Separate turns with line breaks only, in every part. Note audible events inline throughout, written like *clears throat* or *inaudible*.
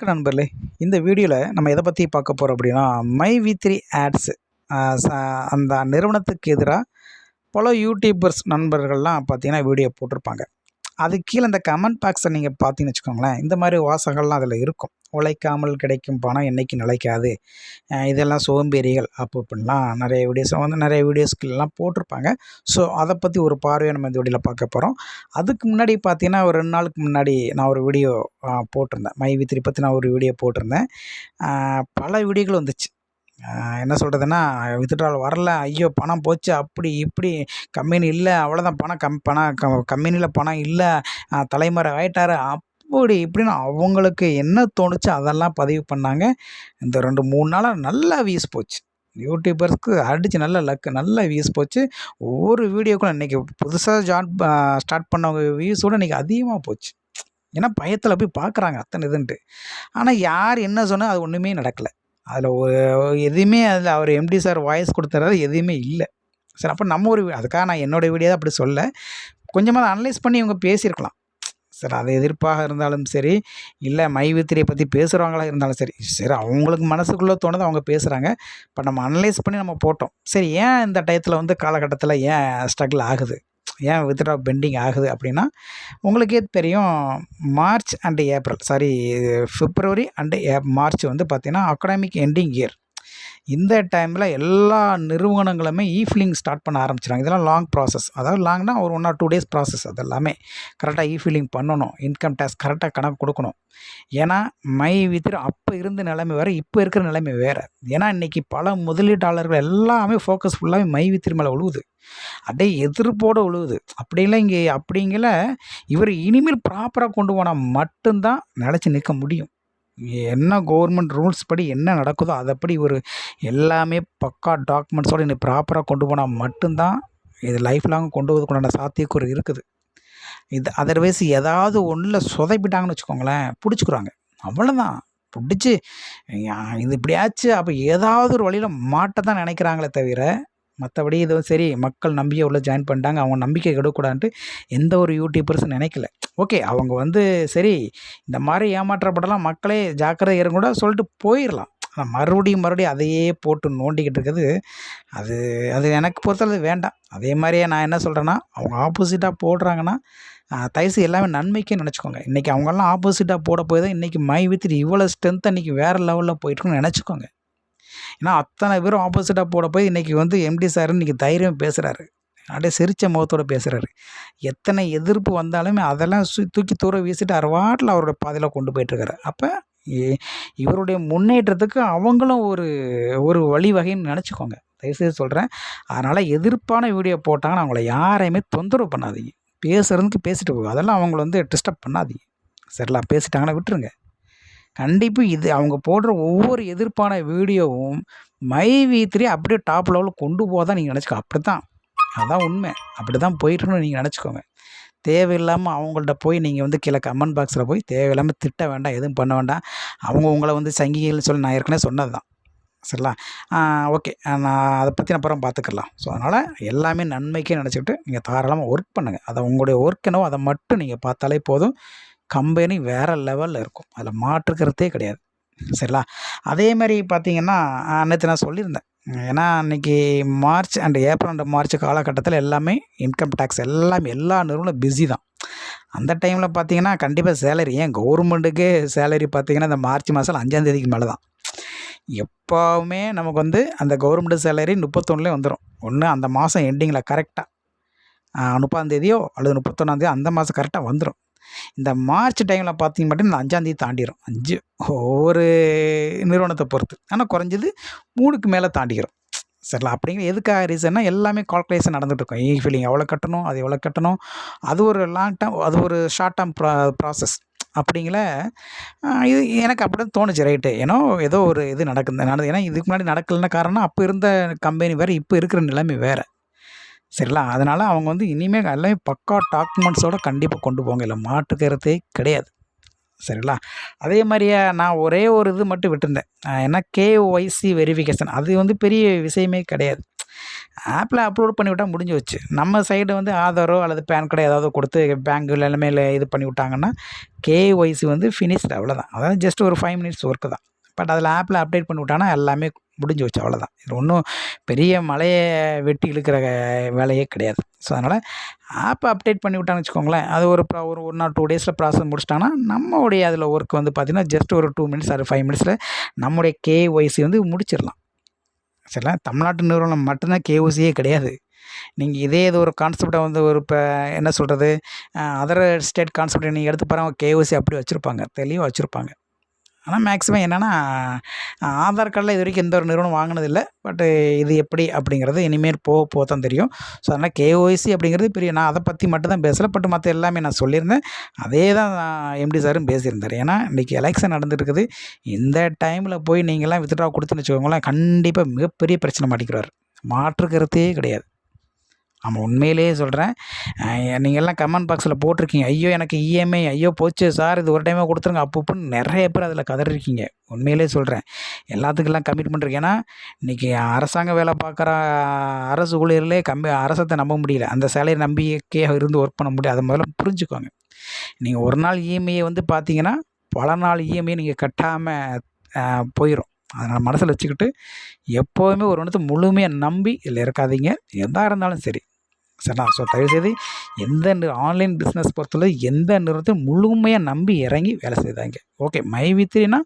வணக்கம் நண்பர்களே. இந்த வீடியோவில் நம்ம எதை பற்றி பார்க்க போகிறோம் அப்படின்னா மை வி த்ரீ ஆட்ஸ் அந்த நிறுவனத்துக்கு எதிராக பல யூடியூபர்ஸ் நண்பர்கள்லாம் பார்த்திங்கன்னா வீடியோ போட்டிருப்பாங்க. அதுக்கு கீழே இந்த கமெண்ட் பாக்ஸை நீங்கள் பார்த்தீங்கன்னு வச்சுக்கோங்களேன் இந்த மாதிரி வாசகங்கள்லாம் அதில் இருக்கும். உழைக்காமல் கிடைக்கும் பணம் என்றைக்கு நிலைக்காது இதெல்லாம் சோம்பேறிகள் அப்போ இப்படிலாம் நிறைய வீடியோஸ் வந்து நிறைய வீடியோஸ்க்கெல்லாம் போட்டிருப்பாங்க. ஸோ அதை பற்றி ஒரு பார்வையை நம்ம இந்த வீடியோவில் பார்க்க போகிறோம் அதுக்கு முன்னாடி பார்த்தீங்கன்னா ஒரு ரெண்டு நாளுக்கு முன்னாடி நான் ஒரு வீடியோ போட்டிருந்தேன். மை வித்திரி பற்றி நான் ஒரு வீடியோ போட்டிருந்தேன். பல வீடியோகள் வந்துச்சு. என்ன சொல்கிறதுன்னா வித்ட்ரால் வரல ஐயோ பணம் போச்சு அப்படி இப்படி கம்பெனி இல்லை அவ்வளோதான் பணம் கம் பணம் க கம்பெனியில் பணம் இல்லை தலைமுறை ஆகிட்டாரு அப்படி இப்படின்னு அவங்களுக்கு என்ன தோணுச்சு அதெல்லாம் பதிவு பண்ணாங்க. இந்த ரெண்டு மூணு நாளாக நல்லா வீஸ் போச்சு. யூடியூபர்ஸ்க்கு அடித்து நல்ல லக்கு நல்ல வியூஸ் போச்சு. ஒவ்வொரு வீடியோக்கும் இன்றைக்கி புதுசாக ஜாட் ஸ்டார்ட் பண்ணவங்க வியூஸோட இன்றைக்கி அதிகமாக போச்சு. ஏன்னா பயத்தில் போய் பார்க்குறாங்க அத்தனை இதுன்ட்டு. ஆனால் யார் என்ன சொன்னால் அது ஒன்றுமே நடக்கலை. அதில் ஒரு எதுவுமே அதில் அவர் எம்டி சார் வாய்ஸ் கொடுத்துறது எதுவுமே இல்லை. சரி அப்போ நம்ம ஒரு அதுக்காக நான் என்னோடய வீடியோ தான் அப்படி சொல்ல. கொஞ்சமாக அனலைஸ் பண்ணி இவங்க பேசியிருக்கலாம். சரி அது எதிர்ப்பாக இருந்தாலும் சரி இல்லை மைவித்திரியை பற்றி பேசுகிறவங்களா இருந்தாலும் சரி சரி அவங்களுக்கு மனசுக்குள்ளே தோணுது அவங்க பேசுகிறாங்க பட் நம்ம அனலைஸ் பண்ணி நம்ம போட்டோம். சரி ஏன் இந்த டயத்தில் வந்து காலகட்டத்தில் ஏன் ஸ்ட்ரகிள் ஆகுது? ஏன் வித்ட்ரா பெண்டிங் ஆகுது அப்படின்னா உங்களுக்கே தெரியும் March and April sorry February and uh March வந்து பார்த்திங்கன்னா அகாடமிக் எண்டிங் இயர் இந்த டைமில் எல்லா நிறுவனங்களுமே இ ஃபில்லிங் ஸ்டார்ட் பண்ண ஆரம்பிச்சிடாங்க இதெல்லாம் லாங் ப்ராசஸ் அதாவது லாங்னா ஒரு one or two days process அது எல்லாமே கரெக்டாக இ ஃபில்லிங் பண்ணணும். இன்கம் டேக்ஸ் கரெக்டாக கணக்கு கொடுக்கணும். ஏன்னா மை வித்திர அப்போ இருந்த நிலைமை வேறு இப்போ இருக்கிற நிலைமை வேறு. ஏன்னா இன்றைக்கி பல முதலீட்டாளர்கள் எல்லாமே ஃபோக்கஸ் ஃபுல்லாகவே மை வித்திரி மேலே உழுவுது. அப்படியே எதிர்ப்போடு உழுவுது. அப்படிலாம் இங்கே அப்படிங்கிற இவர் இனிமேல் ப்ராப்பராக கொண்டு போனால் மட்டும்தான் நிலச்சி நிற்க முடியும். என்ன கவர்மெண்ட் ரூல்ஸ் படி என்ன நடக்குதோ அதைப்படி ஒரு எல்லாமே பக்கா டாக்குமெண்ட்ஸோடு இன்னும் ப்ராப்பராக கொண்டு போனால் மட்டும்தான் இது லைஃப் லாங் கொண்டு போகிறதுக்குண்டான சாத்தியக்கூறு இருக்குது. இது அதர்வைஸ் ஏதாவது ஒன்றில் சொதைப்பிட்டாங்கன்னு வச்சுக்கோங்களேன் பிடிச்சிக்குறாங்க அவ்வளோதான் பிடிச்சி இது இப்படியாச்சு அப்போ ஏதாவது ஒரு வழியில் மாட்ட தான் நினைக்கிறாங்களே தவிர மற்றபடி இதுவும் சரி மக்கள் நம்பிக்கை உள்ள ஜாயின் பண்ணிட்டாங்க அவங்க நம்பிக்கை கெடக்கூடாதுன்ட்டு எந்த ஒரு யூடியூபர்ஸும் நினைக்கல. ஓகே அவங்க வந்து சரி இந்த மாதிரி ஏமாற்றப்படலாம் மக்களே ஜாக்கிரதை இருங்க கூட சொல்லிட்டு போயிடலாம் ஆனால் மறுபடியும் மறுபடியும் அதையே போட்டு நோண்டிக்கிட்டு இருக்கிறது அது அது எனக்கு பொறுத்தளவு வேண்டாம். அதே மாதிரியே நான் என்ன சொல்கிறேன்னா அவங்க ஆப்போசிட்டாக போடுறாங்கன்னா தயசு எல்லாமே நன்மைக்கே நினச்சிக்கோங்க. இன்றைக்கி அவங்கெல்லாம் ஆப்போசிட்டாக போட போய் தான் இன்றைக்கி மை வித் இவ்வளோ ஸ்ட்ரென்த் அன்றைக்கி வேறு லெவலில் போயிட்டுருக்குன்னு நினச்சிக்கோங்க. ஏன்னா அத்தனை பேரும் ஆப்போசிட்டாக போட போய் இன்றைக்கி வந்து எம்டி சார் இன்றைக்கி தைரியம் பேசுகிறாரு அப்படியே சிரித்த முகத்தோடு பேசுகிறாரு எத்தனை எதிர்ப்பு வந்தாலுமே அதெல்லாம் சு தூக்கி தூர வீசிட்டு அறுவாட்டில் அவரோட பாதையில் கொண்டு போயிட்டுருக்காரு. அப்போ இவருடைய முன்னேற்றத்துக்கு அவங்களும் ஒரு ஒரு வழிவகைன்னு நினச்சிக்கோங்க. தயவுசெய்து சொல்கிறேன் அதனால் எதிர்ப்பான வீடியோ போட்டாங்கன்னா அவங்கள யாரையுமே தொந்தரவு பண்ணாதீங்க. பேசுகிறதுக்கு பேசிட்டு போகும் அதெல்லாம் அவங்கள வந்து டிஸ்டர்ப் பண்ணாதீங்க. சரிங்களா பேசிட்டாங்கன்னா விட்டுருங்க. கண்டிப்பாக இது அவங்க போடுற ஒவ்வொரு எதிர்ப்பான வீடியோவும் மை வி த்ரீ அப்படியே டாப் லெவலில் கொண்டு போக தான் நீங்கள் நினச்சிக்கோ. அப்படி தான் அதுதான் உண்மை. அப்படி தான் போயிட்டுருன்னு நீங்கள் நினச்சிக்கோங்க. தேவையில்லாமல் அவங்கள்ட்ட போய் நீங்கள் வந்து கீழே கமெண்ட் பாக்ஸில் போய் தேவையில்லாமல் திட்ட வேண்டாம் எதுவும் பண்ண வேண்டாம். அவங்க உங்களை வந்து சங்கிகள் சொல்லி நான் ஏற்கனவே சொன்னது தான் சரிங்களா ஓகே நான் அதை பற்றி அப்புறம் பார்த்துக்கலாம் ஸோ அதனால் எல்லாமே நன்மைக்கே நினச்சிக்கிட்டு நீங்கள் தாராளமாக ஒர்க் பண்ணுங்கள் அதை உங்களுடைய ஒர்க் என்னவோ அதை மட்டும் நீங்கள் பார்த்தாலே போதும். கம்பெனி வேறு லெவலில் இருக்கும். அதில் மாற்றுக்கிறதே கிடையாது. சரிங்களா? அதே மாதிரி பார்த்தீங்கன்னா நேற்று நான் சொல்லியிருந்தேன். ஏன்னா அன்றைக்கி March and April and March காலகட்டத்தில் எல்லாமே இன்கம் டேக்ஸ் எல்லாமே எல்லா நிறுவனம் பிஸி தான். அந்த டைமில் பார்த்தீங்கன்னா கண்டிப்பாக சேலரி ஏன்? கவர்மெண்ட்டுக்கே சேலரி பார்த்தீங்கன்னா இந்த மார்ச் மாதம் அஞ்சாந்தேதிக்கு மேலே தான். எப்போவுமே நமக்கு வந்து அந்த கவர்மெண்ட் சேலரி முப்பத்தொன்னுலேயே வந்துடும் ஒன்று அந்த மாதம் எண்டிங்கில் கரெக்டாக முப்பதாந்தேதியோ அல்லது முப்பத்தொன்னாந்தேதியோ அந்த மாதம் கரெக்டாக வந்துடும் இந்த மார்ச் டைமில் பார்த்திங்க மட்டும் இந்த அஞ்சாந்தேதி தாண்டிடும் அஞ்சு ஒவ்வொரு நிறுவனத்தை பொறுத்து. ஆனால் குறைஞ்சது மூணுக்கு மேலே தாண்டிடும் சரிங்களா அப்படிங்கிற எதுக்காக ரீசன்னா எல்லாமே கால்குலேஷன் நடந்துகிட்டு இருக்கும். இ ஃபீலிங் எவ்வளோ கட்டணும் அது எவ்வளோ கட்டணும் அது ஒரு லாங் டேர்ம் அது ஒரு ஷார்ட் டேர்ம் ப்ரா ப்ராசஸ் அப்படிங்கள இது எனக்கு அப்படி தான் தோணுச்சு ரைட்டு ஏன்னோ ஏதோ ஒரு இது நடக்குது நடந்தது ஏன்னா இதுக்கு முன்னாடி நடக்கலைன்னா காரணம் அப்போ இருந்த கம்பெனி வேறு இப்போ இருக்கிற நிலைமை வேறு. சரிங்களா? அதனால் அவங்க வந்து இனிமேல் எல்லாமே பக்கா டாக்குமெண்ட்ஸோடு கண்டிப்பாக கொண்டு போங்க. இல்லை மாற்றுக்கிறதே கிடையாது. சரிங்களா? அதே மாதிரியே நான் ஒரே ஒரு இது மட்டும் விட்டுருந்தேன். ஏன்னா கேஒய்சி வெரிஃபிகேஷன் அது வந்து பெரிய விஷயமே கிடையாது. ஆப்பில் அப்லோட் பண்ணி விட்டால் முடிஞ்சு வச்சு நம்ம சைடு வந்து ஆதாரோ அல்லது பேன் கார்டோ ஏதாவது கொடுத்து பேங்க்கில் எல்லாமே இது பண்ணி விட்டாங்கன்னா கேஒய்சி வந்து ஃபினிஷ்டு அவ்வளோதான் அதாவது ஜஸ்ட் ஒரு ஃபைவ் மினிட்ஸ் ஒர்க்கு தான். பட் அதில் ஆப்பில் அப்டேட் பண்ணி விட்டாங்கன்னா எல்லாமே முடிஞ்சு வச்சு அவ்வளோதான் இது ஒன்றும் பெரிய மலையை வெட்டி இழுக்கிற வேலையே கிடையாது. ஸோ அதனால் ஆப்பை அப்டேட் பண்ணி விட்டான்னு வச்சுக்கோங்களேன் அது ஒரு ப்ரா ஒரு ஒன் ஆர் டூ டேஸில் ப்ராசஸ் முடிச்சிட்டாங்கன்னா நம்மளுடைய அதில் ஒர்க் வந்து பார்த்திங்கன்னா ஜஸ்ட் ஒரு டூ மினிட்ஸ் ஆர் ஃபைவ் மினிட்ஸில் நம்முடைய கேஒய்சி வந்து முடிச்சிடலாம். சரிங்களா? தமிழ்நாட்டு நிறுவனம் மட்டும்தான் கேஓசியே கிடையாது. நீங்கள் இதே இது ஒரு கான்செப்டை வந்து ஒரு இப்போ என்ன சொல்கிறது அதர் ஸ்டேட் கான்செப்டை நீங்கள் எடுத்து பாருங்கள் கேஓசி அப்படி வச்சுருப்பாங்க தெளிவாக வச்சுருப்பாங்க. ஆனால் மேக்ஸிமம் என்னென்னா ஆதார் கார்டில் இது வரைக்கும் எந்த ஒரு நிறுவனம் வாங்கினதில்லை. பட்டு இது எப்படி அப்படிங்கிறது இனிமேல் போக போக தான் தெரியும். ஸோ அதனால் கேஒய்சி அப்படிங்கிறது பெரிய நான் அதை பற்றி மட்டும் தான் பேசலை. பட் மற்ற எல்லாமே நான் சொல்லியிருந்தேன். அதே தான் எம்டி சாரும் பேசியிருந்தார். ஏன்னா இன்றைக்கி எலெக்ஷன் நடந்துருக்குது. இந்த டைமில் போய் நீங்களாம் வித்ட்ரா கொடுத்துன்னு வச்சுக்கோங்களேன் கண்டிப்பாக மிகப்பெரிய பிரச்சனை மாட்டிக்கிறார் மாற்று கருத்தே கிடையாது. ஆமாம் உண்மையிலேயே சொல்கிறேன் நீங்கள்லாம் கமெண்ட் பாக்ஸில் போட்டிருக்கீங்க. ஐயோ எனக்கு இஎம்ஐ ஐயோ போச்சு சார் இது ஒரு டைமே கொடுத்துருங்க. அப்பப்போன்னு நிறைய பேர் அதில் கதறிருக்கீங்க. உண்மையிலே சொல்கிறேன் எல்லாத்துக்கெல்லாம் கமிட்மெண்ட் இருக்கு ஏன்னா இன்றைக்கி அரசாங்க வேலை பார்க்குற அரசு ஊழியர்களே கம்மி அரசத்தை நம்ப முடியல. அந்த சேலையை நம்பிக்கையாக இருந்து ஒர்க் பண்ண முடியாது அதை முதல்ல புரிஞ்சுக்கோங்க. நீங்கள் ஒரு நாள் இஎம்ஐயை வந்து பார்த்தீங்கன்னா பல நாள் இஎம்ஐ நீங்கள் கட்டாமல் போயிடும் அதனால் மனசில் வச்சுக்கிட்டு எப்போவுமே ஒரு ஒன்றத்தை முழுமையாக நம்பி இதில் இருக்காதீங்க. எதாக இருந்தாலும் சரி. சரிண்ணா ஸோ தயவுசெய்து எந்த ஆன்லைன் பிஸ்னஸ் பொறுத்தவரை எந்த நிறுவனத்தையும் முழுமையாக நம்பி இறங்கி வேலை செய்தாங்க ஓகே மை வித்ரினா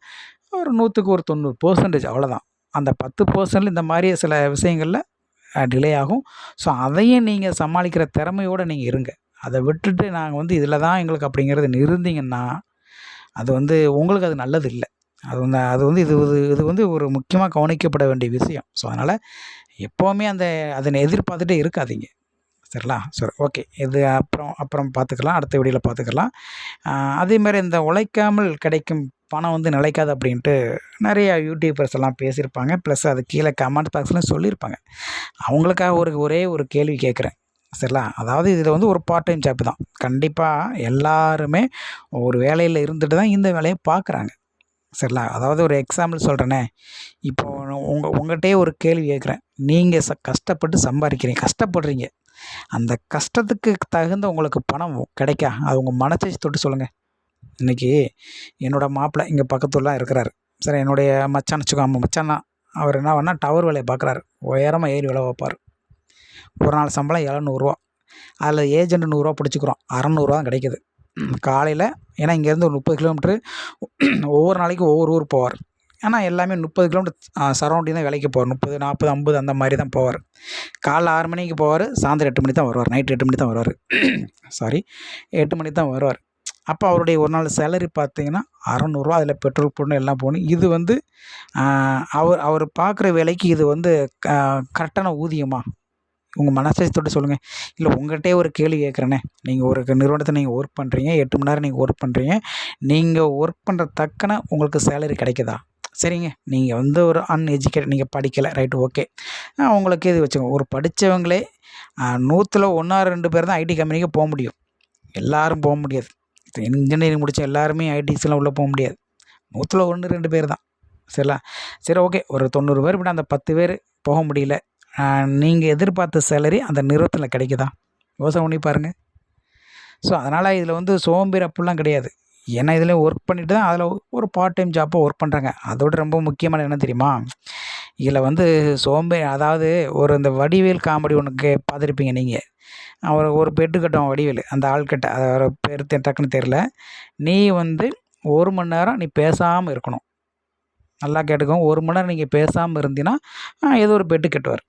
ஒரு நூற்றுக்கு ஒரு தொண்ணூறு பர்சன்டேஜ் அவ்வளோதான் அந்த பத்து பர்சன்டில் இந்த மாதிரி சில விஷயங்களில் டிலே ஆகும். ஸோ அதையும் நீங்கள் சமாளிக்கிற திறமையோடு நீங்கள் இருங்க. அதை விட்டுட்டு நாங்கள் வந்து இதில் தான் எங்களுக்கு அப்படிங்கிறது இருந்தீங்கன்னா அது வந்து உங்களுக்கு அது நல்லது இல்லை அது வந்து அது வந்து இது இது வந்து ஒரு முக்கியமாக கவனிக்கப்பட வேண்டிய விஷயம். ஸோ அதனால் எப்போவுமே அந்த அதனை எதிர்பார்த்துட்டே இருக்காதீங்க. சரிங்களா சரி ஓகே. இது அப்புறம் அப்புறம் பார்த்துக்கலாம். அடுத்த வீடியோவில் பார்த்துக்கலாம். அதேமாதிரி இந்த உழைக்காமல் கிடைக்கும் பணம் வந்து நிலைக்காது அப்படின்ட்டு நிறைய யூடியூபர்ஸ் எல்லாம் பேசியிருப்பாங்க. ப்ளஸ் அது கீழே கமெண்ட் பாக்ஸ்லாம் சொல்லியிருப்பாங்க. அவங்களுக்காக ஒரு ஒரே ஒரு கேள்வி கேட்குறேன். சரிங்களா? அதாவது இதில் வந்து ஒரு பார்ட் டைம் ஜாப் தான். கண்டிப்பாக எல்லாருமே ஒரு வேலையில் இருந்துட்டு தான் இந்த வேலையை பார்க்குறாங்க. சரிங்களா? அதாவது ஒரு எக்ஸாம்பிள் சொல்கிறேனே இப்போது உங்கள் உங்கள்கிட்டயே ஒரு கேள்வி கேட்குறேன். நீங்கள் ச கஷ்டப்பட்டு சம்பாதிக்கிறீங்க. கஷ்டப்படுறீங்க. அந்த கஷ்டத்துக்கு தகுந்த உங்களுக்கு பணம் கிடைக்கா? அது உங்கள் மனசை தொட்டு சொல்லுங்கள் இன்றைக்கி என்னோடய மாப்பிள்ளை இங்கே பக்கத்துலாம் இருக்கிறாரு. சரி என்னுடைய மச்சான் வச்சுக்கோ அம்மா மச்சான் தான் அவர் என்ன பண்ணால் டவர் வேலையை பார்க்குறாரு. உயரமாக ஏறி வேலை வைப்பார் ஒரு நாள் சம்பளம் எழுநூறுவா. அதில் ஏஜென்ட் நூறுரூவா பிடிச்சிக்கிறோம். அறநூறுவா தான் கிடைக்கிது. காலையில் ஏன்னா இங்கேருந்து ஒரு முப்பது கிலோமீட்ரு ஒவ்வொரு நாளைக்கும் ஒவ்வொரு ஊர் போவார். ஆனால் எல்லாமே முப்பது கிலோமீட்டர் சரௌண்டிங் தான் வேலைக்கு போவார். முப்பது நாற்பது ஐம்பது அந்த மாதிரி தான் போவார். காலைல ஆறு மணிக்கு போவார் சாயந்தரம் எட்டு மணி தான் வருவார். நைட்டு எட்டு மணி தான் வருவார். சாரி *clears throat* எட்டு மணி தான் வருவார். அப்போ அவருடைய ஒரு நாள் சேலரி பார்த்தீங்கன்னா அறநூறுவா அதில் பெட்ரோல் போடணும் எல்லாம் போகணும். இது வந்து அவர் அவர் பார்க்குற வேலைக்கு இது வந்து கரெக்டான ஊதியமா? உங்கள் மனசை தொட்டு சொல்லுங்கள் இல்லை உங்கள்கிட்டே ஒரு கேள்வி கேட்குறேனே. நீங்கள் ஒரு நிறுவனத்தை நீங்கள் ஒர்க் பண்ணுறீங்க எட்டு மணி நேரம் நீங்கள் ஒர்க் பண்ணுறீங்க நீங்கள் ஒர்க் பண்ணுற தக்கன உங்களுக்கு சேலரி கிடைக்குதா? சரிங்க. நீங்கள் வந்து ஒரு அன்எஜுகேட் நீங்கள் படிக்கலை. ரைட்டு ஓகே உங்களுக்கு இது வச்சுக்கோங்க. ஒரு படித்தவங்களே நூற்றில் ஒன்றா ரெண்டு பேர் தான் ஐடி கம்பெனிக்கு போக முடியும். எல்லோரும் போக முடியாது. இன்ஜினியரிங் முடித்த எல்லாருமே ஐடிஸ்லாம் உள்ளே போக முடியாது. நூற்றில் ஒன்று ரெண்டு பேர் தான். சரிங்களா? சரி ஓகே ஒரு தொண்ணூறு பேர் விட அந்த பத்து பேர் போக முடியல. நீங்கள் எதிர்பார்த்த சேலரி அந்த நிறுவனத்தில் கிடைக்குதா? யோசனை பண்ணி பாருங்கள் ஸோ அதனால் இதில் வந்து சோம்பேறி அப்படிலாம் கிடையாது. ஏன்னா இதில் ஒர்க் பண்ணிவிட்டு தான் அதில் ஒரு பார்ட் டைம் ஜாப்பாக ஒர்க் பண்ணுறாங்க அதோட ரொம்ப முக்கியமான என்ன தெரியுமா? இதில் வந்து சோம்பேறி அதாவது ஒரு இந்த வடிவேல் காமெடி ஒன்று கே பார்த்துருப்பீங்க நீங்கள் அவர் ஒரு பெட்டு கட்டும் வடிவேல் அந்த ஆள்கிட்ட அதை பேர் டக்குன்னு தெரில நீ வந்து ஒரு மணி நேரம் நீ பேசாமல் இருக்கணும். நல்லா கேட்டுக்கோங்க ஒரு மணி நேரம் நீங்கள் பேசாமல் இருந்தீங்கன்னா ஏதோ ஒரு பெட்டு கட்டுவார்.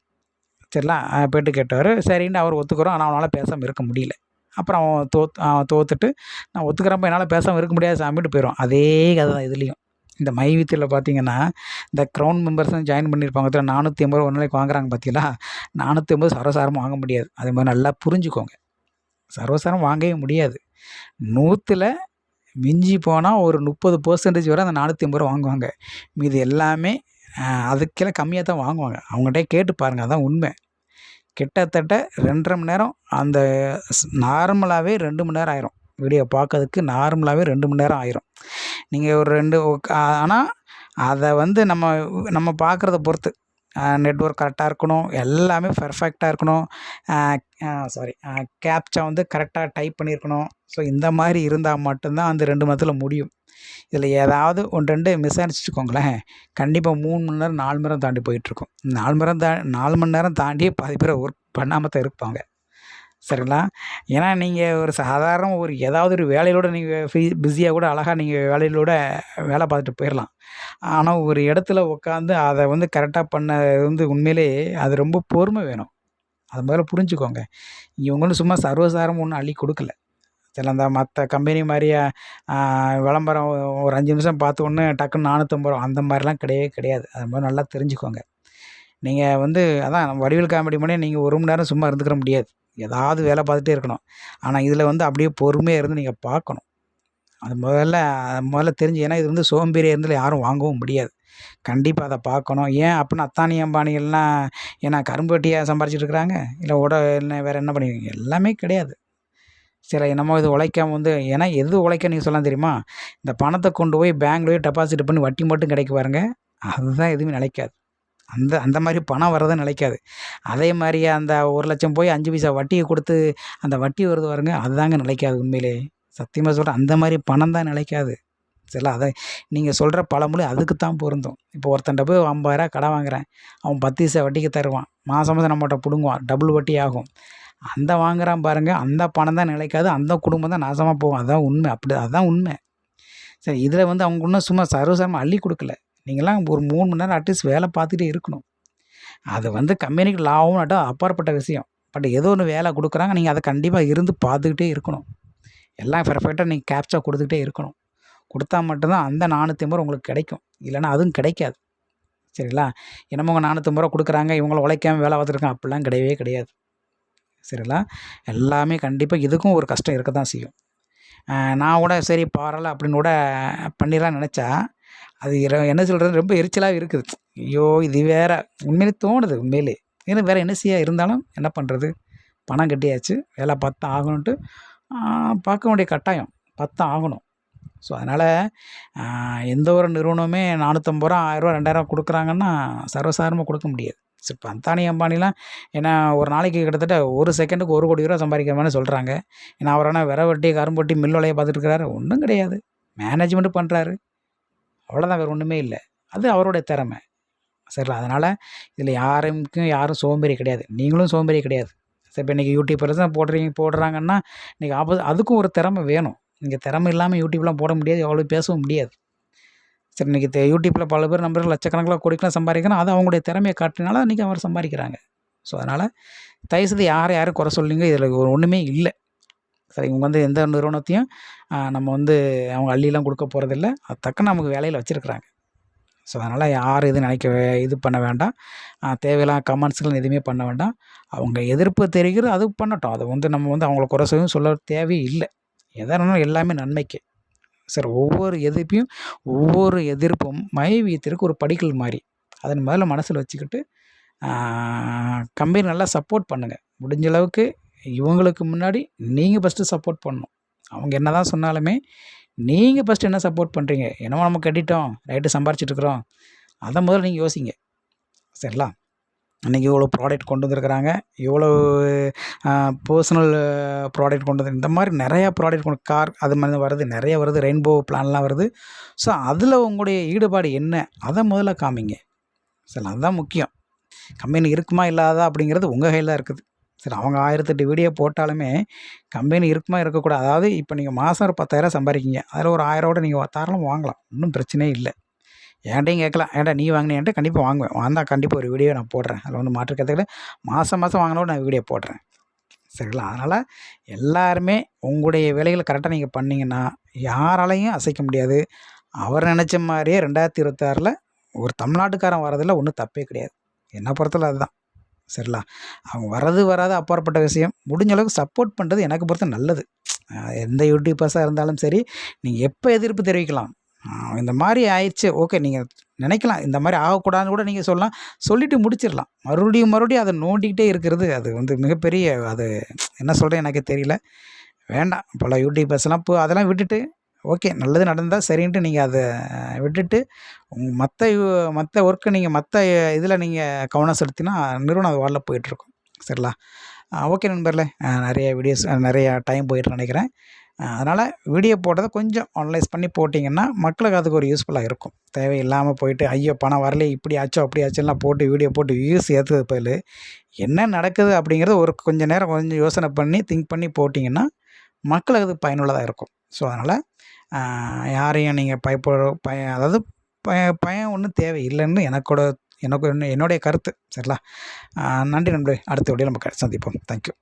சரிங்களா? பெட்டு கேட்டார் சரின்னு அவர் ஒத்துக்கிறோம். ஆனால் அவனால் பேசாமல் இருக்க முடியல. அப்புறம் அவன் தோத் அவன் தோத்துட்டு நான் ஒத்துக்கிறப்ப என்னால் பேசாமல் இருக்க முடியாது சாமிட்டு போயிடும் அதே கதை தான் இதுலேயும். இந்த மைவித்தில் பார்த்தீங்கன்னா இந்த க்ரௌன் மெம்பர்ஸ் ஜாயின் பண்ணியிருப்பாங்க அதில் நானூற்றி ஐம்பது ரூபா ஒரு நாளைக்கு வாங்குறாங்க பார்த்தீங்களா நானூற்றி ஐம்பது சர்வசாரமாக வாங்க முடியாது. அதே மாதிரி நல்லா புரிஞ்சுக்கோங்க. சர்வசாரம் வாங்கவே முடியாது. நூற்றில் மிஞ்சி போனால் ஒரு முப்பது பர்சன்டேஜ் வரை அந்த நானூற்றி ஐம்பது ரூபா வாங்குவாங்க. மீது எல்லாமே அதுக்கெல்லாம் கம்மியாக தான் வாங்குவாங்க. அவங்கள்ட்டே கேட்டு பாருங்கள் அதான் உண்மை. கிட்டத்தட்ட ரெண்டரை மணி நேரம் அந்த நார்மலாகவே ரெண்டு மணி நேரம் ஆயிரும். வீடியோ பார்க்கறதுக்கு நார்மலாகவே ரெண்டு மணி நேரம் ஆயிரும். நீங்கள் ஒரு ரெண்டு ஆனால் அதை வந்து நம்ம நம்ம பார்க்குறத பொறுத்து. நெட்ஒர்க் கரெக்டாக இருக்கணும். எல்லாமே பெர்ஃபெக்டாக இருக்கணும். சாரி கேப்ச்சா வந்து கரெக்டாக டைப் பண்ணியிருக்கணும் ஸோ இந்த மாதிரி இருந்தால் மட்டும்தான் அந்த ரெண்டு மணி நேரத்தில் முடியும். இதில் ஏதாவது ஒன்று ரெண்டு மிஸ் ஆயிடுச்சு கண்டிப்பாக மூணு மணி நேரம் நாலு மணி நேரம் தாண்டி போயிட்டுருக்கும். நாலு மணி நேரம் தா நாலு மணி நேரம் தாண்டி பாதி பேர் ஒர்க் பண்ணாமல் தான் இருப்பாங்க. சரிங்களா? ஏன்னா நீங்கள் ஒரு சாதாரண ஒரு ஏதாவது ஒரு வேலையிலோட நீங்கள் ஃப்ரீ பிஸியாக கூட அழகாக நீங்கள் வேலையிலோட வேலை பார்த்துட்டு போயிடலாம். ஆனால் ஒரு இடத்துல உட்காந்து அதை வந்து கரெக்டாக பண்ண வந்து உண்மையிலே அது ரொம்ப பொறுமை வேணும். அது முதல்ல புரிஞ்சுக்கோங்க. இவங்களும் சும்மா சர்வசாரம் ஒன்றும் அள்ளி கொடுக்கல. சில அந்த மற்ற கம்பெனி மாதிரியே விளம்பரம் ஒரு அஞ்சு நிமிஷம் பார்த்த உடனே டக்குன்னு நானூற்றம்பது ரூபா அந்த மாதிரிலாம் கிடையவே கிடையாது. அது மாதிரி நல்லா தெரிஞ்சுக்கோங்க. நீங்கள் வந்து அதான் வடிவில் காமெடி பண்ணி நீங்கள் ஒரு மணி நேரம் சும்மா இருந்துக்கிற முடியாது. ஏதாவது வேலை பார்த்துட்டே இருக்கணும். ஆனால் இதில் வந்து அப்படியே பொறுமையாக இருந்து நீங்கள் பார்க்கணும். அது முதல்ல முதல்ல தெரிஞ்சு ஏன்னா இது வந்து சோம்பேறியாக இருந்தால் யாரும் வாங்கவும் முடியாது. கண்டிப்பாக அதை பார்க்கணும். ஏன் அப்படின்னா அத்தானி அம்பானிகள்லாம் ஏன்னா கரும்பு வெட்டியாக சம்பாரிச்சிட்டு இருக்கிறாங்க. இல்லை உட இல்லை வேறு என்ன பண்ணிருக்கீங்க எல்லாமே கிடையாது. சில என்னமோ இது உழைக்காம வந்து ஏன்னா எது உழைக்க நீங்கள் சொல்லலாம் தெரியுமா? இந்த பணத்தை கொண்டு போய் பேங்க்லேயே டெபாசிட் பண்ணி வட்டி மட்டும் கிடைக்க பாருங்க. அதுதான் எதுவுமே நிலைக்காது. அந்த அந்த மாதிரி பணம் வர்றதை நிலைக்காது. அதே மாதிரி அந்த ஒரு லட்சம் போய் அஞ்சு பைசா வட்டியை கொடுத்து அந்த வட்டி வருது பாருங்க அதுதாங்க நிலைக்காது உண்மையிலே. சத்தியமாக சொல்கிறேன் அந்த மாதிரி பணம் தான் நிலைக்காது. சரி அதை நீங்கள் சொல்கிற பழமொழி அதுக்கு தான் பொருந்தும். இப்போ ஒருத்தன்ட்ட போய் ஐம்பதாயிரம் கடை வாங்குறேன். அவன் பத்து பைசா வட்டிக்கு தருவான். மாதம் மாதம் நம்மகிட்ட பிடுங்குவான். டபுள் வட்டி ஆகும். அந்த வாங்குகிறான் பாருங்கள் அந்த பணம் தான் நிலைக்காது அந்த குடும்பம் தான் நாசமாக போகும். அதுதான் உண்மை. அப்படி அதுதான் உண்மை. சரி இதில் வந்து அவங்க இன்னும் சும்மா சர்வசாரமாக அள்ளி கொடுக்கல. நீங்களாம் ஒரு மூணு மணி நேரம் அட்லீஸ்ட் வேலை பார்த்துட்டே இருக்கணும். அது வந்து கம்பெனிக்கு லாபம் நட்டம் அப்பாற்பட்ட விஷயம். பட் ஏதோ ஒன்று வேலை கொடுக்குறாங்க நீங்கள் அதை கண்டிப்பாக இருந்து பார்த்துக்கிட்டே இருக்கணும். எல்லாம் பெர்ஃபெக்டாக நீங்கள் கேப்சா கொடுத்துக்கிட்டே இருக்கணும். கொடுத்தா மட்டும்தான் அந்த நானூற்றி ஐம்பது உங்களுக்கு கிடைக்கும். இல்லைன்னா அதுவும் கிடைக்காது. சரிங்களா? என்னமோ உங்கள் நானூற்றம்பது ரூபா கொடுக்குறாங்க இவங்கள உழைக்காம வேலை பார்த்துருக்காங்க அப்படிலாம் கிடையவே கிடையாது. சரிங்களா? எல்லாமே கண்டிப்பாக இதுக்கும் ஒரு கஷ்டம் இருக்க தான் செய்யும் நான் கூட சரி பரவாயில்ல அப்படின்னு கூட பண்ணிடலாம்னு நினச்சா அது என்ன சொல்கிறது ரொம்ப எரிச்சலாக இருக்குது. ஐயோ இது வேற. உண்மையிலே தோணுது உண்மையிலே. ஏன்னா வேறு என்ன செய்ய இருந்தாலும் என்ன பண்ணுறது பணம் கட்டியாச்சு வேலை பார்த்து ஆகணுன்ட்டு பார்க்க வேண்டிய கட்டாயம். பத்தம் ஆகணும். ஸோ அதனால் எந்த ஒரு நிறுவனமே நானூற்றம்பது ரூபா ஆயிரரூவா ரெண்டாயிரம் கொடுக்குறாங்கன்னா சர்வசாதாரணமாக கொடுக்க முடியாது. ஸோ இப்போ அந்தானி அம்பானிலாம் ஏன்னா ஒரு நாளைக்கு கிட்டத்தட்ட ஒரு செகண்டுக்கு ஒரு கோடி ரூபா சம்பாதிக்கிற மாதிரி சொல்கிறாங்க ஏன்னா அவர் ஆனால் விர வட்டி கரும்பு வட்டி மில் வேலையை பார்த்துட்டு இருக்கிறாரு ஒன்றும் கிடையாது. மேனேஜ்மெண்ட் பண்ணுறாரு அவ்வளோதான் வேறு ஒன்றுமே இல்லை. அது அவருடைய திறமை. சரிங்களா அதனால் இதில் யாருக்கும் யாரும் சோம்பேறி கிடையாது. நீங்களும் சோம்பேறி கிடையாது. சரி இப்போ இன்றைக்கி யூடியூப்பர் தான் போடுறீங்க போடுறாங்கன்னா இன்றைக்கி ஆப்போ அதுக்கும் ஒரு திறமை வேணும். இங்கே திறமை இல்லாமல் யூடியூப்லாம் போட முடியாது எவ்வளோ பேசவும் முடியாது. சரி இன்றைக்கி யூடியூப்பில் பல பேர் நம்பர் லட்சக்கணக்கில் கோடிக்கெலாம் சம்பாதிக்கணும் அது அவங்களுடைய திறமையை காட்டினால இன்றைக்கி அவர் சம்பாதிக்கிறாங்க. ஸோ அதனால் தயவுசெய்து யாரை யாரும் குறை சொல்லிங்க. இதில் ஒன்றுமே இல்லை. சரி இவங்க வந்து எந்த நிறுவனத்தையும் நம்ம வந்து அவங்க அள்ளிலாம் கொடுக்க போகிறதில்ல அது தக்க நமக்கு வேலையில் வச்சுருக்குறாங்க. ஸோ அதனால் யாரும் எதுவும் நினைக்க இது பண்ண வேண்டாம். தேவையில்லாம் கமெண்ட்ஸ்கள் எதுவுமே பண்ண வேண்டாம். அவங்க எதிர்ப்பு தெரிகிறது அது பண்ணட்டும். அதை வந்து நம்ம வந்து அவங்கள குறை சொல்லவும் சொல்ல தேவையில்லை எதாக எல்லாமே நன்மைக்கு. சார் ஒவ்வொரு எதிர்ப்பையும் ஒவ்வொரு எதிர்ப்பும் மைவியத்திற்கு ஒரு படிக்கல் மாதிரி அதன் முதல்ல மனசில் வச்சுக்கிட்டு கம்பெனி நல்லா சப்போர்ட் பண்ணுங்கள் முடிஞ்ச அளவுக்கு இவங்களுக்கு முன்னாடி நீங்கள் ஃபஸ்ட்டு சப்போர்ட் பண்ணணும். அவங்க என்ன தான் சொன்னாலுமே நீங்கள் ஃபஸ்ட்டு என்ன சப்போர்ட் பண்ணுறீங்க என்னமோ நம்ம கட்டிட்டோம் ரைட்டு சம்பாரிச்சிட்ருக்குறோம் அதை முதல்ல நீங்கள் யோசிங்க. சரிங்களா? அன்றைக்கி இவ்வளோ ப்ராடக்ட் கொண்டு வந்துருக்கிறாங்க. இவ்வளோ பர்சனல் ப்ராடக்ட் கொண்டு வந்து இந்த மாதிரி நிறையா ப்ராடக்ட் கொண்டு கார் அது மாதிரி வருது. நிறைய வருது. ரெயின்போ பிளான்லாம் வருது. ஸோ அதில் உங்களுடைய ஈடுபாடு என்ன? அதை முதல்ல காமிங்க. சரி அதுதான் முக்கியம். கம்பெனி இருக்குமா இல்லாதா அப்படிங்கிறது உங்கள் கையில் தான் இருக்குது. சரி அவங்க ஆயிரத்தெட்டு வீடியோ போட்டாலுமே கம்பெனி இருக்குமா இருக்கக்கூடாது. அதாவது இப்போ நீங்கள் மாதம் ஒரு பத்தாயிரம் சம்பாதிக்கிங்க. அதில் ஒரு ஆயிரம் நீங்கள் தாராளம் வாங்கலாம். ஒன்றும் பிரச்சனையே இல்லை. என்கிட்டையும் கேட்கலாம். ஏன்டா நீ வாங்கினேன்ட்டு கண்டிப்பாக வாங்குவேன். வந்தால் கண்டிப்பாக ஒரு வீடியோ நான் போடுறேன். அதில் ஒன்று மாற்று மாதம் மாதம் வாங்கினோட நான் வீடியோ போடுறேன். சரிங்களா? அதனால் எல்லாருமே உங்களுடைய வேலைகளை கரெக்டாக நீங்கள் பண்ணிங்கன்னா யாராலையும் அசைக்க முடியாது. அவர் நினச்ச மாதிரியே ரெண்டாயிரத்தி இருபத்தாறில் ஒரு தமிழ்நாட்டுக்காரன் வரதில் ஒன்றும் தப்பே கிடையாது. என்ன பொறுத்தல அதுதான். சரிங்களா? அவங்க வர்றது வராது அப்பாற்பட்ட விஷயம். முடிஞ்ச அளவுக்கு சப்போர்ட் பண்ணுறது எனக்கு பொறுத்த நல்லது. எந்த யூடியூபர்ஸாக இருந்தாலும் சரி நீங்கள் எப்போ எதிர்ப்பு தெரிவிக்கலாம்? இந்த மாதிரி ஆயிடுச்சு. ஓகே நீங்கள் நினைக்கலாம். இந்த மாதிரி ஆகக்கூடாதுன்னு கூட நீங்கள் சொல்லலாம். சொல்லிவிட்டு முடிச்சிடலாம். மறுபடியும் மறுபடியும் அதை நோண்டிக்கிட்டே இருக்கிறது அது வந்து மிகப்பெரிய அது என்ன சொல்கிறேன் எனக்கு தெரியல. வேண்டாம். பல யூடியூபர்ஸ்லாம் போ அதெல்லாம் விட்டுட்டு ஓகே நல்லது நடந்தால் சரின்ட்டு நீங்கள் அதை விட்டுட்டு மற்ற மற்ற ஒர்க்கை நீங்கள் மற்ற இதில் நீங்கள் கவனம் செலுத்தினா நிறுவனம் அது வாடல போயிட்டுருக்கும் சரிங்களா? ஓகே நண்பர்களே. நிறைய வீடியோஸ் நிறையா டைம் போயிட்டு நினைக்கிறேன். அதனால் வீடியோ போட்டதை கொஞ்சம் அனலைஸ் பண்ணி போட்டிங்கன்னா மக்களுக்கு அதுக்கு ஒரு யூஸ்ஃபுல்லாக இருக்கும். தேவையில்லாமல் போயிட்டு ஐயோ பணம் வரலையே இப்படி ஆச்சோ அப்படி ஆச்சோலாம் போட்டு வீடியோ போட்டு வியூஸ் ஏற்றுறது பதில் என்ன நடக்குது? அப்படிங்கிறது ஒரு கொஞ்சம் நேரம் கொஞ்சம் யோசனை பண்ணி திங்க் பண்ணி போட்டிங்கன்னா மக்களுக்கு அது பயனுள்ளதாக இருக்கும். ஸோ அதனால் யாரையும் நீங்கள் பயப்பட பய அதாவது பய பயம் ஒன்றும் தேவை இல்லைன்னு எனக்கோட எனக்கு என்னுடைய கருத்து. சரிங்களா? நன்றி நண்பர்களே. அடுத்த வீடியோ நம்ம சந்திப்போம். தேங்க்யூ